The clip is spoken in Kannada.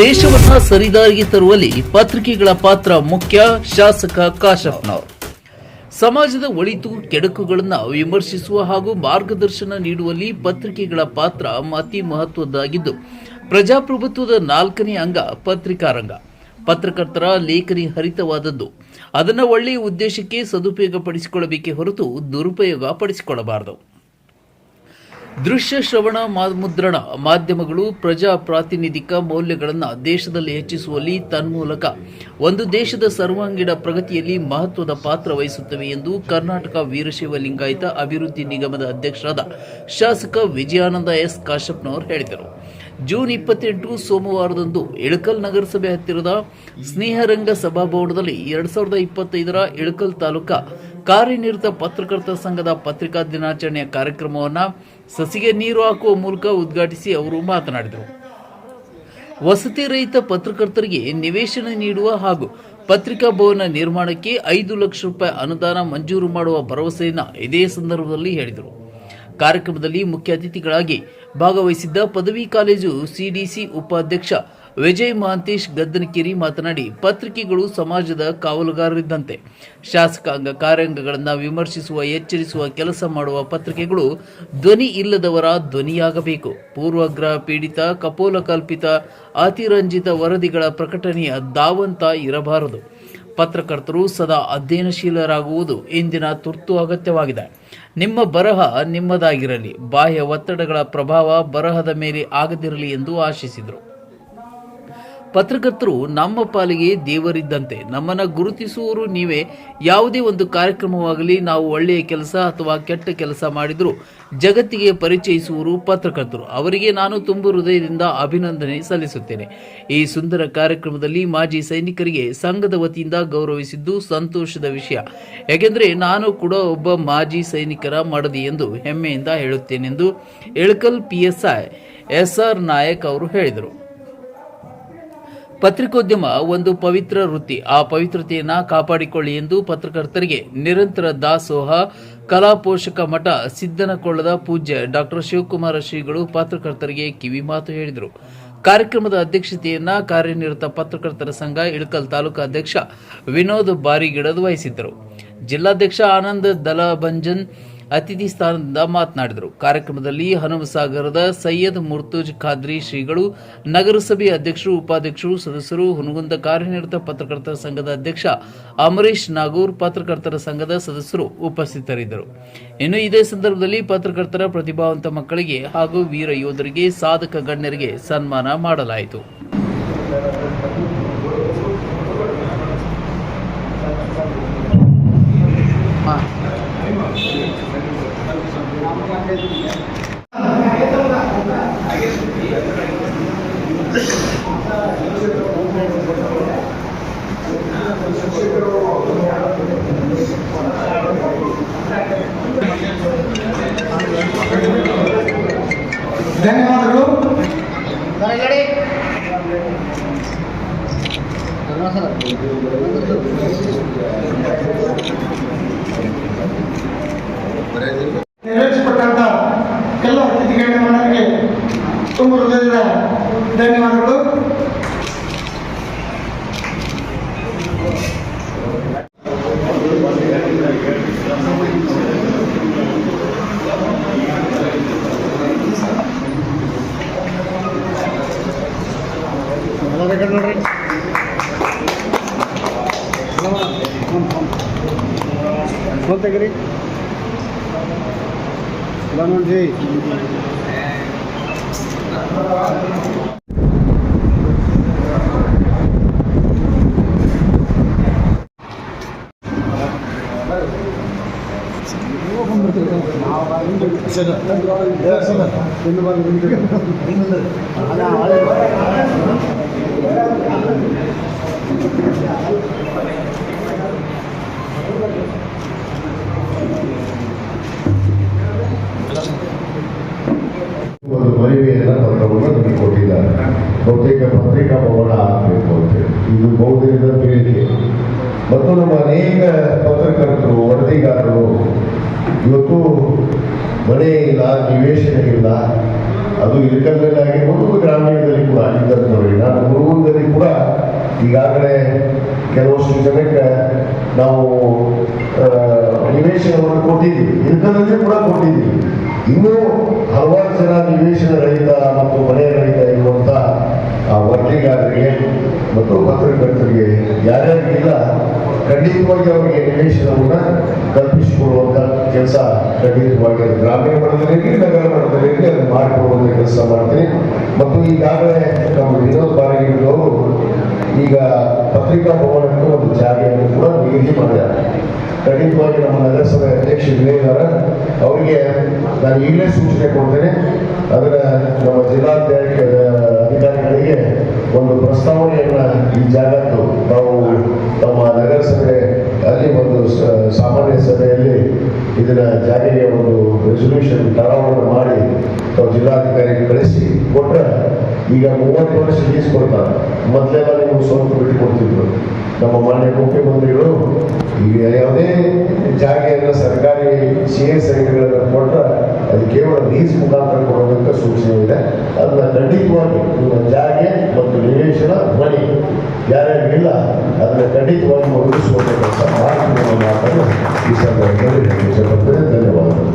ದೇಶವನ್ನ ಸರಿದಾರಿಗೆ ತರುವಲ್ಲಿ ಪತ್ರಿಕೆಗಳ ಪಾತ್ರ ಮುಖ್ಯ, ಶಾಸಕ ಕಾಶಪ್ಪನವರು ಸಮಾಜದ ಒಳಿತು, ಕೆಡಕುಗಳನ್ನು ವಿಮರ್ಶಿಸುವ ಹಾಗೂ ಮಾರ್ಗದರ್ಶನ ನೀಡುವಲ್ಲಿ ಪತ್ರಿಕೆಗಳ ಪಾತ್ರ ಅತಿ ಮಹತ್ವದ್ದಾಗಿದ್ದು, ಪ್ರಜಾಪ್ರಭುತ್ವದ ನಾಲ್ಕನೇ ಅಂಗ ಪತ್ರಿಕಾ ರಂಗ ಪತ್ರಕರ್ತರ ಲೇಖನಿ ಹರಿತವಾದದ್ದು. ಅದನ್ನು ಒಳ್ಳೆಯ ಉದ್ದೇಶಕ್ಕೆ ಸದುಪಯೋಗ ಪಡಿಸಿಕೊಳ್ಳಬೇಕೇ ಹೊರತು ದುರುಪಯೋಗ ಪಡಿಸಿಕೊಳ್ಳಬಾರದು ದೃಶ್ಯ ಶ್ರವಣ ಮುದ್ರಣ ಮಾಧ್ಯಮಗಳು ಪ್ರಜಾ ಪ್ರಾತಿನಿಧಿಕ ಮೌಲ್ಯಗಳನ್ನು ದೇಶದಲ್ಲಿ ಹೆಚ್ಚಿಸುವಲ್ಲಿ ತನ್ಮೂಲಕ. ಒಂದು ದೇಶದ ಸರ್ವಾಂಗೀಣ ಪ್ರಗತಿಯಲ್ಲಿ ಮಹತ್ವದ ಪಾತ್ರ ವಹಿಸುತ್ತವೆ ಎಂದು ಕರ್ನಾಟಕ ವೀರಶೈವ ಲಿಂಗಾಯತ ಅಭಿವೃದ್ಧಿ ನಿಗಮದ ಅಧ್ಯಕ್ಷರಾದ ಶಾಸಕ ವಿಜಯಾನಂದ ಎಸ್ ಕಾಶಪ್ಪನವರು ಹೇಳಿದರು. ಜೂನ್ ಇಪ್ಪತ್ತೆಂಟು ಸೋಮವಾರದಂದು ಇಳಕಲ್ ನಗರಸಭೆ ಹತ್ತಿರದ ಸ್ನೇಹರಂಗ ಸಭಾಭವನದಲ್ಲಿ ಎರಡ್ ಸಾವಿರದ ಇಪ್ಪತ್ತೈದರ ಇಳಕಲ್ ತಾಲೂಕಾ ಕಾರ್ಯನಿರತ ಪತ್ರಕರ್ತರ ಸಂಘದ ಪತ್ರಿಕಾ ದಿನಾಚರಣೆಯ ಕಾರ್ಯಕ್ರಮವನ್ನು ಸಸಿಗೆ ನೀರು ಹಾಕುವ ಮೂಲಕ ಉದ್ಘಾಟಿಸಿ ಅವರು ಮಾತನಾಡಿದರು. ವಸತಿ ರಹಿತ ಪತ್ರಕರ್ತರಿಗೆ ನಿವೇಶನ ನೀಡುವ ಹಾಗೂ ಪತ್ರಿಕಾ ಭವನ ನಿರ್ಮಾಣಕ್ಕೆ ಐದು ಲಕ್ಷ ರೂಪಾಯಿ ಅನುದಾನ ಮಂಜೂರು ಮಾಡುವ ಭರವಸೆಯನ್ನು ಇದೇ ಸಂದರ್ಭದಲ್ಲಿ ಹೇಳಿದರು. ಕಾರ್ಯಕ್ರಮದಲ್ಲಿ ಮುಖ್ಯ ಅತಿಥಿಗಳಾಗಿ ಭಾಗವಹಿಸಿದ್ದ ಪದವಿ ಕಾಲೇಜು ಸಿಡಿಸಿ ಉಪಾಧ್ಯಕ್ಷ ವಿಜಯ್ ಮಾಂತೇಶ್ ಗದ್ದನಕಿರಿ ಮಾತನಾಡಿ, ಪತ್ರಿಕೆಗಳು ಸಮಾಜದ ಕಾವಲುಗಾರರಿದ್ದಂತೆ. ಶಾಸಕಾಂಗ ಕಾರ್ಯಾಂಗಗಳನ್ನು ವಿಮರ್ಶಿಸುವ, ಎಚ್ಚರಿಸುವ ಕೆಲಸ ಮಾಡುವ ಪತ್ರಿಕೆಗಳು ಧ್ವನಿ ಇಲ್ಲದವರ ಧ್ವನಿಯಾಗಬೇಕು. ಪೂರ್ವಗ್ರಹ ಪೀಡಿತ, ಕಪೋಲಕಲ್ಪಿತ, ಅತಿರಂಜಿತ ವರದಿಗಳ ಪ್ರಕಟಣೆಯ ದಾವಂತ ಇರಬಾರದು. ಪತ್ರಕರ್ತರು ಸದಾ ಅಧ್ಯಯನಶೀಲರಾಗುವುದು ಇಂದಿನ ತುರ್ತು ಅಗತ್ಯವಾಗಿದೆ. ನಿಮ್ಮ ಬರಹ ನಿಮ್ಮದಾಗಿರಲಿ. ಬಾಹ್ಯ ಒತ್ತಡಗಳ ಪ್ರಭಾವ ಬರಹದ ಮೇಲೆ ಆಗದಿರಲಿ ಎಂದು ಆಶಿಸಿದರು. ಪತ್ರಕರ್ತರು ನಮ್ಮ ಪಾಲಿಗೆ ದೇವರಿದ್ದಂತೆ ನಮ್ಮನ್ನು ಗುರುತಿಸುವವರು ನೀವೇ. ಯಾವುದೇ ಒಂದು ಕಾರ್ಯಕ್ರಮವಾಗಲಿ ನಾವು ಒಳ್ಳೆಯ ಕೆಲಸ ಅಥವಾ ಕೆಟ್ಟ ಕೆಲಸ ಮಾಡಿದರೂ ಜಗತ್ತಿಗೆ ಪರಿಚಯಿಸುವರು ಪತ್ರಕರ್ತರು. ಅವರಿಗೆ ನಾನು ತುಂಬು ಹೃದಯದಿಂದ ಅಭಿನಂದನೆ ಸಲ್ಲಿಸುತ್ತೇನೆ. ಈ ಸುಂದರ ಕಾರ್ಯಕ್ರಮದಲ್ಲಿ ಮಾಜಿ ಸೈನಿಕರಿಗೆ ಸಂಘದ ವತಿಯಿಂದ ಗೌರವಿಸಿದ್ದು ಸಂತೋಷದ ವಿಷಯ. ಯಾಕೆಂದರೆ ನಾನು ಕೂಡ ಒಬ್ಬ ಮಾಜಿ ಸೈನಿಕರ ಮಡದಿ ಎಂದು ಹೆಮ್ಮೆಯಿಂದ ಹೇಳುತ್ತೇನೆಂದು Ilkal PSI S R Nayak ಅವರು ಹೇಳಿದರು. ಪತ್ರಿಕೋದ್ಯಮ ಒಂದು ಪವಿತ್ರ ವೃತ್ತಿ. ಆ ಪವಿತ್ರತೆಯನ್ನ ಕಾಪಾಡಿಕೊಳ್ಳಿ ಎಂದು ಪತ್ರಕರ್ತರಿಗೆ ನಿರಂತರ ದಾಸೋಹ, ಕಲಾ ಪೋಷಕ ಮಠ ಸಿದ್ದನಕೊಳ್ಳದ ಪೂಜ್ಯ ಡಾಕ್ಟರ್ ಶಿವಕುಮಾರ ಶ್ರೀಗಳು ಪತ್ರಕರ್ತರಿಗೆ ಕಿವಿ ಮಾತು ಹೇಳಿದರು. ಕಾರ್ಯಕ್ರಮದ ಅಧ್ಯಕ್ಷತೆಯನ್ನ ಕಾರ್ಯನಿರತ ಪತ್ರಕರ್ತರ ಸಂಘ, ಇಳಕಲ್ ತಾಲೂಕು ಅಧ್ಯಕ್ಷ ವಿನೋದ್ ಬಾರಿಗಿಡದ್ ವಹಿಸಿದ್ದರು. ಜಿಲ್ಲಾಧ್ಯಕ್ಷ ಆನಂದ್ ದಲಭಂಜನ್ ಅತಿಥಿ ಸ್ಥಾನದಿಂದ ಮಾತನಾಡಿದರು. ಕಾರ್ಯಕ್ರಮದಲ್ಲಿ ಹನುಮಸಾಗರದ ಸೈಯದ್ ಮುರ್ತುಜ್ ಖಾದ್ರಿ ಶ್ರೀಗಳು, ನಗರಸಭೆ ಅಧ್ಯಕ್ಷರು, ಉಪಾಧ್ಯಕ್ಷರು, ಸದಸ್ಯರು, ಹುನಗುಂದ ಕಾರ್ಯನಿರತ ಪತ್ರಕರ್ತರ ಸಂಘದ ಅಧ್ಯಕ್ಷ ಅಮರೀಶ್ ನಾಗೂರ್, ಪತ್ರಕರ್ತರ ಸಂಘದ ಸದಸ್ಯರು ಉಪಸ್ಥಿತರಿದ್ದರು. ಇನ್ನು ಇದೇ ಸಂದರ್ಭದಲ್ಲಿ ಪತ್ರಕರ್ತರ ಪ್ರತಿಭಾವಂತ ಮಕ್ಕಳಿಗೆ ಹಾಗೂ ವೀರ ಯೋಧರಿಗೆ ಸಾಧಕ ಗಣ್ಯರಿಗೆ ಸನ್ಮಾನ ಮಾಡಲಾಯಿತು. ಧನ್ಯವಾದಗಳು. ನೆರವೇರಿಸಿಕೊಟ್ಟಂತ ಫೋನ್ ತೆಗೀರಿ ನೋಡ್ರಿ ಒಂದು ಇದು ಬೇಡಿಕೆ. ಮತ್ತು ನಮ್ಮ ಅನೇಕ ಪತ್ರಕರ್ತರು, ವರದಿಗಾರರು, ಇವತ್ತು ಮನೆ ಇಲ್ಲ, ನಿವೇಶನ ಇಲ್ಲ. ಅದು ಇಳಕಲ್ನಲ್ಲಿ ಆಗಿರ್ಬೋದು, ಗ್ರಾಮೀಣದಲ್ಲಿ ಕೂಡ ಆಗಿದ್ದಾರೆ ನಾನು ಕೆಲವಷ್ಟು ಜನಕ್ಕೆ ನಾವು ನಿವೇಶನವನ್ನು ಕೊಟ್ಟಿದ್ದೀವಿ. ಇಲ್ಕದಲ್ಲಿ ಕೂಡ ಕೊಟ್ಟಿದ್ದೀವಿ. ಇನ್ನೂ ಹಲವಾರು ಜನ ನಿವೇಶನ ರಹಿತ ಮತ್ತು ಮನೆ ರಹಿತ ಇರುವಂಥ ಆ ವರ್ತನೆಗಾರರಿಗೆ ಮತ್ತು ಪತ್ರಕರ್ತರಿಗೆ ಯಾರ್ಯಾರಿಗಿಲ್ಲ, ಖಂಡಿತವಾಗಿ ಅವರಿಗೆ ನಿವೇಶನವನ್ನು ಕಲ್ಪಿಸಿಕೊಡುವಂಥ ಕೆಲಸ ಖಂಡಿತವಾಗಿ ಗ್ರಾಮೀಣ ಮಟ್ಟದಲ್ಲಿ ನಗರ ಮಟ್ಟದಲ್ಲಿ ಅದು ಮಾಡಿಕೊಡುವಂಥ ಕೆಲಸ ಮಾಡ್ತೀನಿ ಮತ್ತು ಈಗಾಗಲೇ ನಮ್ಮ ವಿನೋದ್ ಬಾರಗಿರಿಯವರು ಈಗ ಪತ್ರಿಕಾ ಭವನಕ್ಕೆ ಒಂದು ಜಾಗೆಯನ್ನು ಕೂಡ ನಿಗದಿ ಮಾಡಿದ್ದಾರೆ. ಖಂಡಿತವಾಗಿ ನಮ್ಮ ನಗರಸಭೆ ಅಧ್ಯಕ್ಷ ಅಧ್ಯಕ್ಷರಿದ್ದಾರೆ ಅವರಿಗೆ ನಾನು ಈಗಲೇ ಸೂಚನೆ ಕೊಡ್ತೇನೆ. ಅದರ ನಮ್ಮ ಜಿಲ್ಲಾಧ್ಯಕ್ಷ ಅಧಿಕಾರಿಗಳಿಗೆ ಒಂದು ಪ್ರಸ್ತಾವನೆಯನ್ನು ಈ ಜಾಗದ್ದು ನಾವು ತಮ್ಮ ನಗರಸಭೆ ಅಲ್ಲಿ ಒಂದು ಸಾಮಾನ್ಯ ಸಭೆಯಲ್ಲಿ ಇದರ ಜಾರಿಗೆ ಒಂದು ರೆಸೊಲ್ಯೂಷನ್ ಠರಾವಣೆ ಮಾಡಿ ನಾವು ಜಿಲ್ಲಾಧಿಕಾರಿಗೆ ಕಳಿಸಿ ಕೊಟ್ಟರೆ ಈಗ ಮೂವತ್ತು ವರ್ಷ ಲೀಸ್ ಕೊಡ್ತಾರೆ. ಮೊದಲೆಲ್ಲ ನಿಮ್ಗೆ ಸ್ವಲ್ಪ ಬಿಟ್ಟು ಕೊಡ್ತಿದ್ರು. ನಮ್ಮ ಮಾನ್ಯ ಮುಖ್ಯಮಂತ್ರಿಗಳು ಈಗ ಯಾವುದೇ ಜಾಗೆಯನ್ನು ಸರ್ಕಾರಿ ಸಿ ಎಸ್ ಐಗಳನ್ನು ಕೊಟ್ಟರೆ ಅದು ಕೇವಲ ಲೀಸ್ ಮುಖಾಂತರ ಕೊಡೋದಂತ ಸೂಚನೆ ಇದೆ. ಅದನ್ನ ಖಂಡಿತವಾಗಿ ನಿಮ್ಮ ಜಾಗೆ ಮತ್ತು ನಿವೇಶನ ಮನೆ. ಯಾರ್ಯಾರಿಗಿಲ್ಲ ಅದನ್ನ ಖಂಡಿತವಾಗಿ ಒದಗಿಸುವಂಥ ಕೆಲಸ ಮಾಡ್ತೀನಿ ಮಾತನ್ನು ಈ ಸಂದರ್ಭದಲ್ಲಿ ಧನ್ಯವಾದಗಳು.